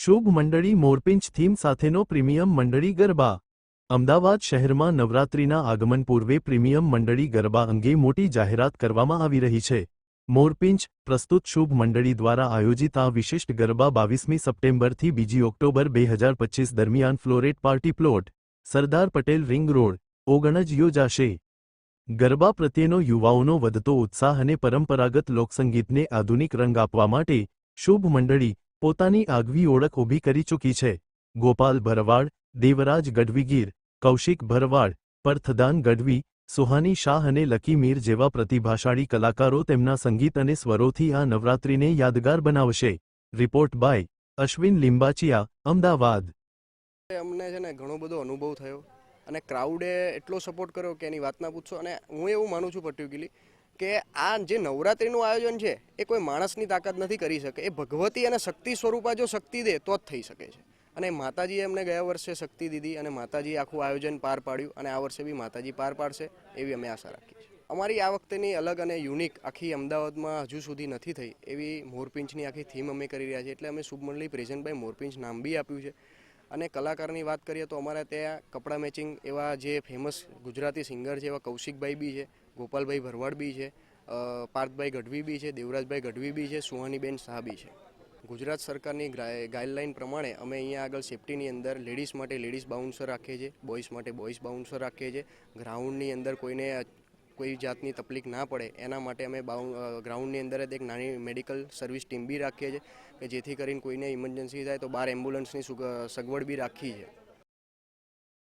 શુભ મંડળી મોરપિંચ થીમ સાથેનો પ્રીમિયમ મંડળી ગરબા. અમદાવાદ શહેરમાં નવરાત્રિના આગમન પૂર્વે પ્રીમિયમ મંડળી ગરબા અંગે મોટી જાહેરાત કરવામાં આવી રહી છે. મોરપિંચ પ્રસ્તુત શુભ મંડળી દ્વારા આયોજિત આ વિશિષ્ટ ગરબા બાવીસમી સપ્ટેમ્બરથી બીજી ઓક્ટોબર બે હજાર પચીસ દરમિયાન floret party plot, Sardar Patel ring road, Ognaj યોજાશે. ગરબા પ્રત્યેનો યુવાઓનો વધતો ઉત્સાહ અને પરંપરાગત લોકસંગીતને આધુનિક રંગ આપવા માટે શુભ મંડળી પોતાની આગવી ઓળખ ઊભી કરી ચૂકી છે. ગોપાલ ભરવાડ, દેવરાજ ગઢવીગીર, કૌશિક ભરવાડ, પર્થદાન ગઢવી, સુહાની શાહ અને લકી મીર જેવા પ્રતિભાશાળી કલાકારો તેમના સંગીત અને સ્વરોથી આ નવરાત્રિને યાદગાર બનાવશે. Report by Ashwin Limbachiya, Ahmedabad. અમને છે ને ઘણો બધો અનુભવ થયો અને ક્રાઉડે એટલો સપોર્ટ કર્યો કે એની વાત ના પૂછશો અને હું એવું માનું છું પર્ટિક્યુલી કે આ જે નવરાત્રિનું આયોજન છે, એ કોઈ માણસની તાકાત નથી કરી શકે. એ ભગવતી અને શક્તિ સ્વરૂપા જો શક્તિ દે, તો જ થઈ શકે છે. અને માતાજીએ અમને ગયા વર્ષે શક્તિ દીધી અને માતાજીએ આખું આયોજન પાર પાડ્યું અને આ વર્ષે બી માતાજી પાર પાડશે, એવી અમે આશા રાખીએ છીએ. અમારી આ વખતેની અલગ અને યુનિક આખી અમદાવાદમાં હજુ સુધી નથી થઈ એવી મોરપિંચની આખી થીમ અમે કરી રહ્યા છીએ. એટલે અમે શુભમંડળી પ્રેઝન્ટ બાય મોરપિંચ નામ બી આપ્યું છે. અને કલાકારની વાત કરીએ તો અમારા ત્યાં કપડાં મેચિંગ એવા જે ફેમસ ગુજરાતી સિંગર છે એવા કૌશિકભાઈ બી છે, ગોપાલભાઈ ભરવાડ બી છે પાર્થભાઈ ગઢવી બી છે, દેવરાજભાઈ ગઢવી બી છે, સુહાનીબેન શાહ બી છે. ગુજરાત સરકારની ગાઈડલાઈન પ્રમાણે અમે અહીંયા આગળ સેફટીની અંદર લેડીઝ માટે લેડીઝ બાઉન્સર રાખીએ છીએ, બોયઝ માટે બોયઝ બાઉન્સર રાખીએ છીએ. ગ્રાઉન્ડની અંદર કોઈને કોઈ જાતની તકલીફ ના પડે, એના માટે અમે ગ્રાઉન્ડની અંદર જ એક નાની મેડિકલ સર્વિસ ટીમ બી રાખીએ છીએ, કે જેથી કરીને કોઈને ઇમરજન્સી થાય તો બાર એમ્બ્યુલન્સની સુગ- સગવડ બી રાખી છે